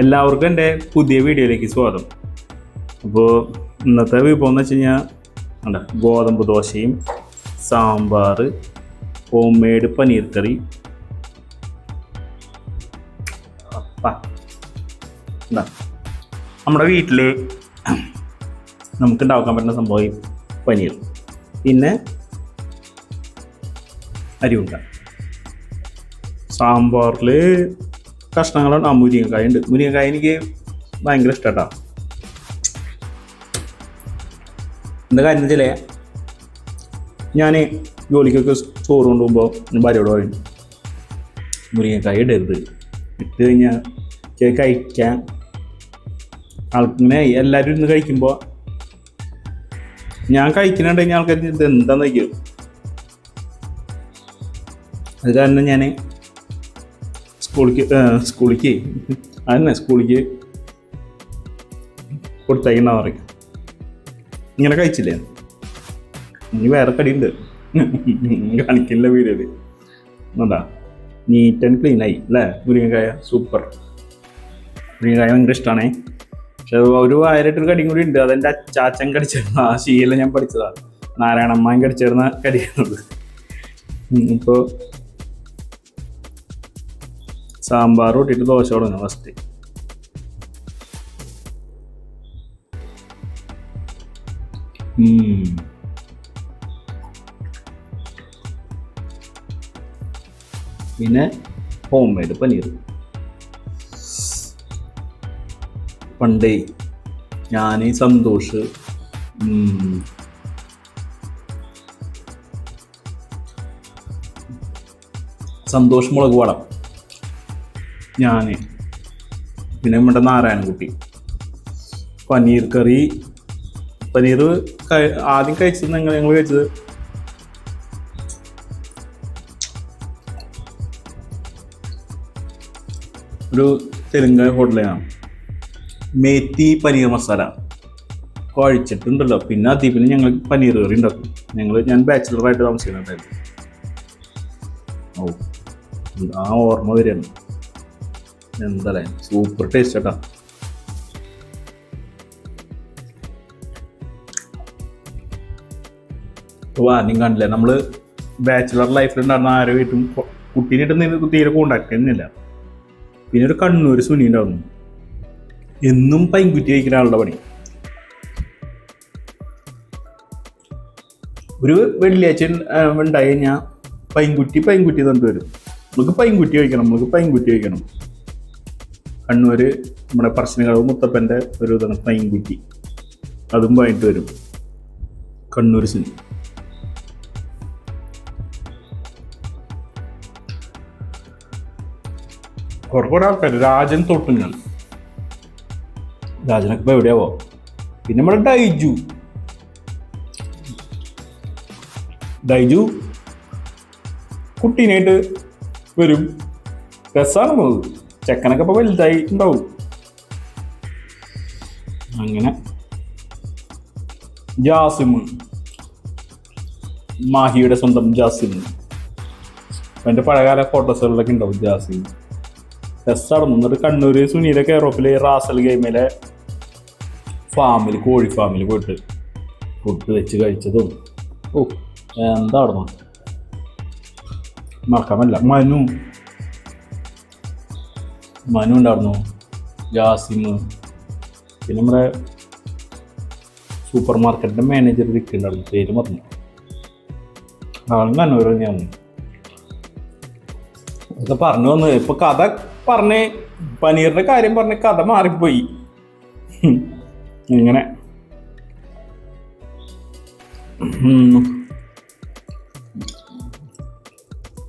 എല്ലാവർക്കും എന്റെ പുതിയ വീഡിയോയിലേക്ക് സ്വാഗതം. അപ്പോൾ ഇന്നത്തെ വിഭവം എന്ന് വെച്ച് കഴിഞ്ഞാൽ അല്ല ഗോതമ്പ് ദോശയും സാമ്പാർ ഹോം മെയ്ഡ് പനീർ കറി. എന്താ നമ്മുടെ വീട്ടിൽ നമുക്ക് ഉണ്ടാക്കാൻ പറ്റുന്ന സംഭവം പനീർ. പിന്നെ അരിവുണ്ട സാമ്പാറിൽ കഷ്ണങ്ങളുണ്ട് ആ മുരിങ്ങക്കായ ഉണ്ട്. മുരിങ്ങക്കായ എനിക്ക് ഭയങ്കര ഇഷ്ടട്ടാ. എന്താ കാര്യം വെച്ചാലേ ഞാൻ ജോലിക്കൊക്കെ ചോറ് കൊണ്ടുപോകുമ്പോൾ ഭാര്യയോട് പറയും മുരിങ്ങക്കായ ഇടരുത്. ഇട്ട് കഴിഞ്ഞാൽ കഴിക്കാൻ ആൾക്കിങ്ങനെ എല്ലാവരും ഇന്ന് കഴിക്കുമ്പോൾ ഞാൻ കഴിക്കുന്നുണ്ടെങ്കിൽ ആൾക്കാർ ഇത് എന്താന്ന് വയ്ക്കും അത് കാരണം ഞാൻ സ്കൂളിക്ക് സ്കൂളിക്ക്. അതന്നെ സ്കൂളിക്ക് കൊടുത്തയക്കുന്ന പറയും ഇങ്ങനെ കഴിച്ചില്ലേ? നീ വേറെ കടിയുണ്ട്. കാണിക്കില്ല വീഡിയോയിൽ എന്താ? നീറ്റ് ആൻഡ് ക്ലീൻ ആയി അല്ലേ? മുരിങ്ങക്കായ സൂപ്പർ. മുരിങ്ങക്കായ ഭയങ്കര ഇഷ്ടമാണേ പക്ഷെ ഒരു വായരായിട്ടൊരു കടിയും കൂടി ഉണ്ട്. അതെന്റെ അച്ചാച്ചൻ കടിച്ചിരുന്ന ആ ശീലം ഞാൻ പഠിച്ചതാണ്. നാരായണമ്മയും കടിച്ചിരുന്ന കടിയാണത്. ഇപ്പോൾ സാമ്പാർ കൂട്ടിയിട്ട് ദോശ തുടങ്ങും ഫസ്റ്റ് പിന്നെ ഹോം മെയ്ഡ് പനീർ പണ്ടേ ഞാൻ സന്തോഷ് സന്തോഷ് മുളക് വടം. ഞാൻ പിന്നെ നമ്മുടെ നാരായണൻകുട്ടി. പനീർ കറി. പനീർ ആദ്യം കഴിച്ചത് ഞങ്ങൾ ഞങ്ങൾ കഴിച്ചത്? ഒരു തെലുങ്ക് ഹോട്ടലാണ് മേത്തി പനീർ മസാല. കഴിച്ചിട്ടുണ്ടല്ലോ. പിന്നെ അതിൽ പിന്നെ ഞങ്ങൾ പനീർ കറി ഉണ്ടാക്കും. ഞങ്ങൾ ഞാൻ ബാച്ചിലറായിട്ട് താമസിക്കുന്നുണ്ടായിരുന്നു. ഓ ആ ഓർമ്മ വരികയാണ്. എന്താ സൂപ്പർ ടേസ്റ്റ് കേട്ടോ നിങ്ങൾ കണ്ടില്ലേ നമ്മൾ ബാച്ചിലർ ലൈഫിൽ ഉണ്ടായിരുന്ന ആരോ വീട്ടും കുട്ടീനായിട്ട് തീരെ കോണ്ടാക്ട് തന്നെയില്ല പിന്നെ ഒരു കണ്ണൂർ സുനി ഉണ്ടായിരുന്നു. എന്നും പൈൻകുറ്റി കഴിക്കുന്ന ആളുടെ പണി. ഒരു വെള്ളിയാഴ്ച ഉണ്ടായി കഴിഞ്ഞാൽ പൈൻകുറ്റി പൈൻകുറ്റി തന്നിട്ട് വരും. നമുക്ക് പൈൻകുറ്റി കഴിക്കണം നമുക്ക് പൈൻകുറ്റി കഴിക്കണം. കണ്ണൂര് നമ്മുടെ പറശ്ശിനികളവ് മുത്തപ്പന്റെ ഒരു ഇതാണ് പൈൻകുറ്റി. അതും വായിട്ട് വരും. കണ്ണൂർ സിനിമ. കുറെ കുറെ ആൾക്കാർ രാജൻ തൊട്ടുങ്ങൾ രാജനൊക്കെ ഇപ്പൊ എവിടെയാവോ? പിന്നെ നമ്മുടെ ഡൈജു. ഡൈജു കുട്ടീനായിട്ട് വരും. രസമാണ് പോകുന്നത് ചെക്കനൊക്കെ ഇപ്പൊ വലുതായി ഉണ്ടാവും അങ്ങനെ. ജാസിമ്. മാഹിയുടെ സ്വന്തം ജാസിമ്. എന്റെ പഴയകാല ഫോട്ടോസുകളിലൊക്കെ ഉണ്ടാവും ജാസിം രസമാണ് എന്നിട്ട് കണ്ണൂർ സുനീലെ കെയറോപ്പിൽ റാസൽ ഗെയിമിലെ ഫാമിൽ കോഴി ഫാമിൽ പോയിട്ട് ഫുഡ് വെച്ച് കഴിച്ചതും. ഓ എന്തായിരുന്നു മറക്കാൻ പറ്റില്ല. മനു. മനു ഉണ്ടായിരുന്നു ജാസിം പിന്നെ നമ്മുടെ സൂപ്പർ മാർക്കറ്റിന്റെ മാനേജർ ഇരിക്കുന്നുണ്ടായിരുന്നു പേര് പറഞ്ഞു ആളും കണ്ണൂർ തന്നെയാണ് ഇതൊക്കെ പറഞ്ഞു വന്നു ഇപ്പൊ കഥ പറഞ്ഞ് പനീറിന്റെ കാര്യം പറഞ്ഞ് കഥ മാറിപ്പോയി. ഇങ്ങനെ.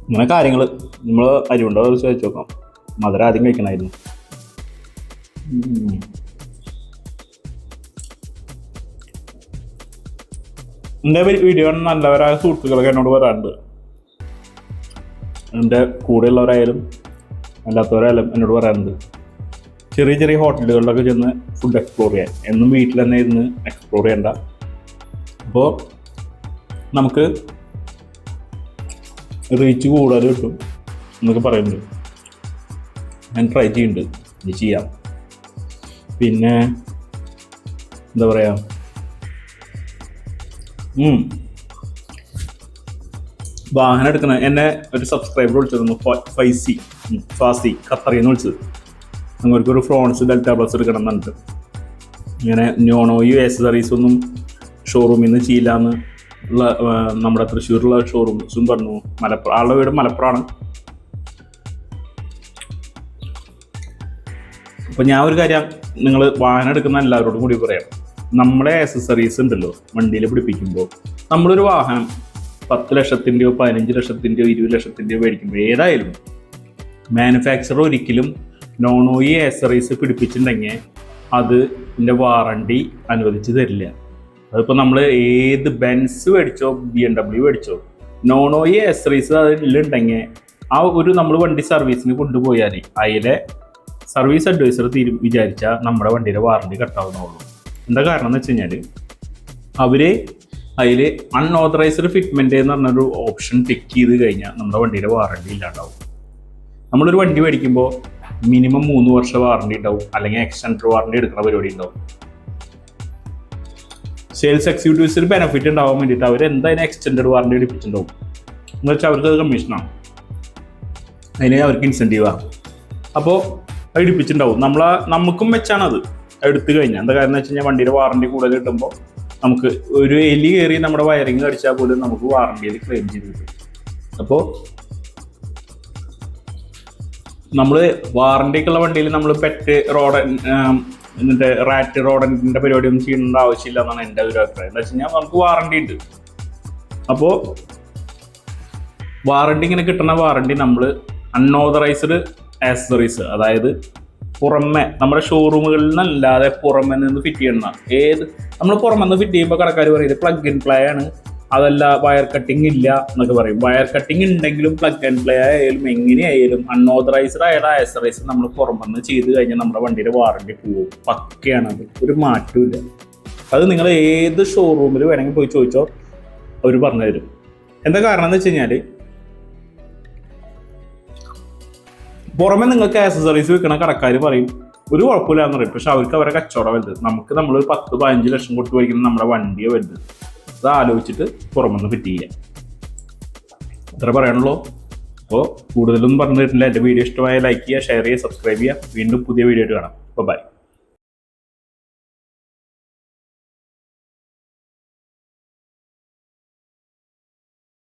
ഇങ്ങനെ കാര്യങ്ങൾ നമ്മൾ അരിവുണ്ടോ ചോദിച്ചു നോക്കാം മധുരം ആദ്യം കഴിക്കണമായിരുന്നു. എന്റെ വീഡിയോ നല്ലവരായ സുഹൃത്തുക്കളൊക്കെ എന്നോട് പറയാറുണ്ട്. എന്റെ കൂടെയുള്ളവരായാലും അല്ലാത്തവരായാലും എന്നോട് പറയാറുണ്ട്. ചെറിയ ചെറിയ ഹോട്ടലുകളിലൊക്കെ ചെന്ന് ഫുഡ് എക്സ്പ്ലോർ ചെയ്യാൻ. എന്നും വീട്ടിൽ തന്നെ ഇരുന്ന് എക്സ്പ്ലോർ ചെയ്യണ്ട. അപ്പോൾ നമുക്ക് റീച്ച് കൂടുതൽ കിട്ടും എന്നൊക്കെ പറയുന്നുണ്ട്. ഞാൻ ട്രൈ ചെയ്യുന്നുണ്ട് ഇത് ചെയ്യാം. പിന്നെ എന്താ പറയാ? ഉം. വാഹനം എടുക്കണ. എന്നെ ഒരു സബ്സ്ക്രൈബർ വിളിച്ചിരുന്നു ഫൈസി. ഫാസി ഖത്തറി എന്ന് വിളിച്ചത്. അങ്ങനെ ഒരു ഫ്രോൺസ് ഡെൽറ്റ പ്ലസ് എടുക്കണം എന്നുണ്ട്. ഇങ്ങനെ നോണോയും ആക്സസറീസ് ഒന്നും ഷോറൂമിൽ നിന്ന് ചെയ്യില്ലാന്ന് ഉള്ള നമ്മുടെ തൃശ്ശൂരുള്ള ഷോറൂംസും പറഞ്ഞു. മലപ്പുറം ആളുടെ വീട് മലപ്പുറമാണ്. അപ്പൊ ഞാൻ ഒരു കാര്യം നിങ്ങൾ വാഹനം എടുക്കുന്ന എല്ലാവരോടും കൂടി പറയാം. നമ്മളെ ആക്സസറീസ് ഉണ്ടല്ലോ വണ്ടിയിൽ പിടിപ്പിക്കുമ്പോൾ നമ്മളൊരു വാഹനം പത്ത് ലക്ഷത്തിന്റെയോ പതിനഞ്ച് ലക്ഷത്തിന്റെയോ ഇരുപത് ലക്ഷത്തിന്റെയോ മേടിക്കുമ്പോൾ ഏതായാലും മാനുഫാക്ചർ ഒരിക്കലും നോണോയി ആക്സറീസ് പിടിപ്പിച്ചിട്ടുണ്ടെങ്കിൽ അത് എന്റെ വാറണ്ടി അനുവദിച്ച് തരില്ല. അതിപ്പോൾ നമ്മൾ ഏത് ബെൻസ് മേടിച്ചോ ബി എം ഡബ്ല്യു മേടിച്ചോ നോണോയി ആക്സറീസ് അതിലുണ്ടെങ്കിൽ ആ ഒരു നമ്മൾ വണ്ടി സർവീസിന് കൊണ്ടുപോയാൽ അതിലെ സർവീസ് അഡ്വൈസർ തീരു വിചാരിച്ചാൽ നമ്മുടെ വണ്ടിയുടെ വാറണ്ടി കട്ടാവുന്നുള്ളൂ എന്താ കാരണം എന്ന് വെച്ച് കഴിഞ്ഞാൽ അവർ അതിൽ അൺഓതറൈസ്ഡ് ഫിറ്റ്മെന്റ് എന്ന് പറഞ്ഞൊരു ഓപ്ഷൻ ടിക്ക് ചെയ്ത് കഴിഞ്ഞാൽ നമ്മുടെ വണ്ടിയുടെ വാറണ്ടി ഇല്ലാണ്ടാവും. നമ്മളൊരു വണ്ടി മേടിക്കുമ്പോൾ മിനിമം മൂന്ന് വർഷം വാറണ്ടി ഉണ്ടാവും അല്ലെങ്കിൽ എക്സ്റ്റൻഡ് വാറണ്ടി എടുക്കുന്ന പരിപാടി ഉണ്ടാവും. സെയിൽസ് എക്സിക്യൂട്ടീവ്സിന് ബെനഫിറ്റ് ഉണ്ടാവാൻ വേണ്ടിയിട്ട് അവർ എന്തായാലും എക്സ്റ്റൻഡ് വാറണ്ടി എടുപ്പിച്ചിട്ടുണ്ടാവും? എന്ന് വെച്ചാൽ അവർക്ക് അത് കമ്മീഷനാണ് അതിന് അവർക്ക് ഇൻസെന്റീവാണ് അപ്പോൾ ഇടിപ്പിച്ചിട്ടുണ്ടാവും നമ്മളെ നമുക്കും വെച്ചാണ് അത് എടുത്തു കഴിഞ്ഞാൽ എന്താ കാരണം വെച്ച് കഴിഞ്ഞാൽ വണ്ടിയുടെ വാറണ്ടി കൂടുതൽ കിട്ടുമ്പോൾ നമുക്ക് ഒരു എലി കയറി നമ്മുടെ വയറിങ് കടിച്ചാൽ പോലും നമുക്ക് വാറണ്ടിയിൽ ക്ലെയിം ചെയ്ത് കിട്ടും. അപ്പോൾ നമ്മൾ വാറണ്ടിക്കുള്ള വണ്ടിയിൽ നമ്മൾ പെറ്റ് റോഡൻ എന്നിട്ട് റാറ്റ് റോഡന്റെ പരിപാടി ഒന്നും ചെയ്യേണ്ട ആവശ്യമില്ല എന്നാണ് എന്റെ ഒരു അഭിപ്രായം. എന്താ വെച്ച് കഴിഞ്ഞാൽ നമുക്ക് വാറണ്ടി ഉണ്ട്. അപ്പോൾ വാറണ്ടി ഇങ്ങനെ കിട്ടുന്ന വാറണ്ടി നമ്മൾ അൺഓതറൈസ്ഡ് ആക്സസറീസ് അതായത് പുറമെ നമ്മുടെ ഷോറൂമുകളിൽ നിന്നല്ലാതെ പുറമെ നിന്ന് ഫിറ്റ് ചെയ്യണം ഏത് നമ്മൾ പുറമെ നിന്ന് ഫിറ്റ് ചെയ്യുമ്പോൾ കടക്കാർ പറയും പ്ലഗ് ആൻഡ് പ്ലേ ആണ്. അതല്ല വയർ കട്ടിങ് ഇല്ല എന്നൊക്കെ പറയും. വയർ കട്ടിങ് ഉണ്ടെങ്കിലും പ്ലഗ് ആൻഡ് പ്ലേ ആയാലും എങ്ങനെയായാലും അൺഓതറൈസ്ഡ് ആയ ആക്സറൈസ് നമ്മൾ പുറമെന്ന് ചെയ്ത് കഴിഞ്ഞാൽ നമ്മുടെ വണ്ടിയുടെ വാറണ്ടി പോവും. പക്കയാണ് അത്. ഒരു മാറ്റമില്ല അത് നിങ്ങൾ ഏത് ഷോറൂമിൽ വേണമെങ്കിൽ പോയി ചോദിച്ചോ. അവർ പറഞ്ഞു തരും എന്താ കാരണം എന്ന് വെച്ച് കഴിഞ്ഞാൽ പുറമെ നിങ്ങൾക്ക് ആക്സസറീസ് വിൽക്കുന്ന കടക്കാർ പറയും ഒരു കുഴപ്പമില്ലാന്ന് പറയും. പക്ഷെ അവർക്ക് അവരെ കച്ചവടം വലുത്. നമുക്ക് നമ്മൾ ഒരു പത്ത് പതിനഞ്ച് ലക്ഷം കൊടുത്ത് മേടിക്കുന്ന നമ്മുടെ വണ്ടിയെ വലുത്. അത് ആലോചിച്ചിട്ട് പുറമെന്ന് ഫിറ്റ് ചെയ്യാം പറയണല്ലോ പറയാനുള്ളൂ. അപ്പോൾ കൂടുതലൊന്നും പറഞ്ഞു തരുന്നില്ല എന്റെ വീഡിയോ ഇഷ്ടമായ ലൈക്ക് ചെയ്യുക ഷെയർ ചെയ്യുക സബ്സ്ക്രൈബ് ചെയ്യുക. വീണ്ടും പുതിയ വീഡിയോ ആയിട്ട് കാണാം. ബൈ